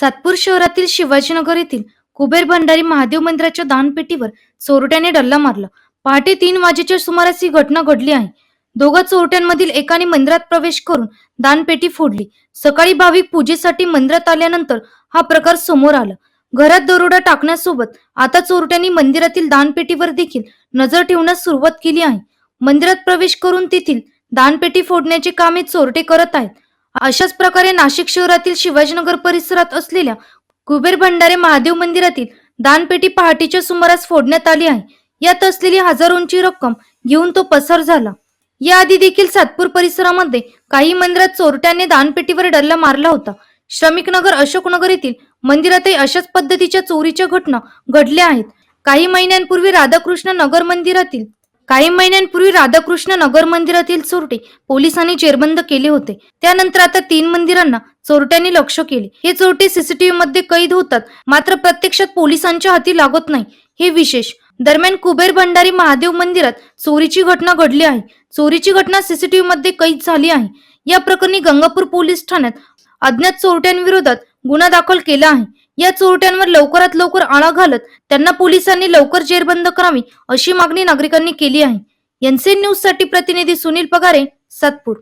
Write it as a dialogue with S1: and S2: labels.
S1: सातपूर शहरातील शिवाजीनगर येथील कुबेर भंडारी महादेव मंदिराच्या दानपेटीवर चोरट्याने डल्ला मारला. पहाटे तीन वाजेच्या सुमारास ही घटना घडली आहे. दोघा चोरट्यांमधील एकाने मंदिरात प्रवेश करून दानपेटी फोडली. सकाळी भाविक पूजेसाठी मंदिरात आल्यानंतर हा प्रकार समोर आला. घरात दरोडा टाकण्यासोबत आता चोरट्यांनी मंदिरातील दानपेटीवर देखील नजर ठेवण्यास सुरुवात केली आहे. मंदिरात प्रवेश करून तेथील दानपेटी फोडण्याचे काम हे चोरटे करत आहेत. अशाच प्रकारे नाशिक शहरातील शिवाजीनगर परिसरात असलेल्या कुबेर भंडारे महादेव मंदिरातील दानपेटी पहाटेच्या सुमारास फोडण्यात आली आहे. यात असलेली हजारोंची रक्कम घेऊन तो पसार झाला. याआधी देखील सातपूर परिसरामध्ये काही मंदिरात चोरट्याने दानपेटीवर डल्ला मारला होता. श्रमिकनगर अशोकनगर येथील मंदिरातही अशाच पद्धतीच्या चोरीच्या घटना घडल्या आहेत. काही महिन्यांपूर्वी राधाकृष्ण नगर मंदिरातील काही महिन्यांपूर्वी राधाकृष्ण नगर मंदिरातील चोरटे पोलिसांनी जेरबंद केले होते. त्यानंतर आता तीन मंदिरांना चोरट्यांनी लक्ष केले. हे चोरटे सीसीटीव्ही मध्ये कैद होतात मात्र प्रत्यक्षात पोलिसांच्या हाती लागत नाही. हे विशेष. दरम्यान कुबेर भंडारी महादेव मंदिरात चोरीची घटना घडली आहे. चोरीची घटना सीसीटीव्ही मध्ये कैद झाली आहे. या प्रकरणी गंगापूर पोलीस ठाण्यात अज्ञात चोरट्यांविरोधात गुन्हा दाखल केला आहे. या चोरट्यांवर लवकरात लवकर आळा घालत त्यांना पोलिसांनी लवकर जेरबंद करावी अशी मागणी नागरिकांनी केली आहे. एनसीएन न्यूजसाठी प्रतिनिधी सुनील पगारे सातपूर.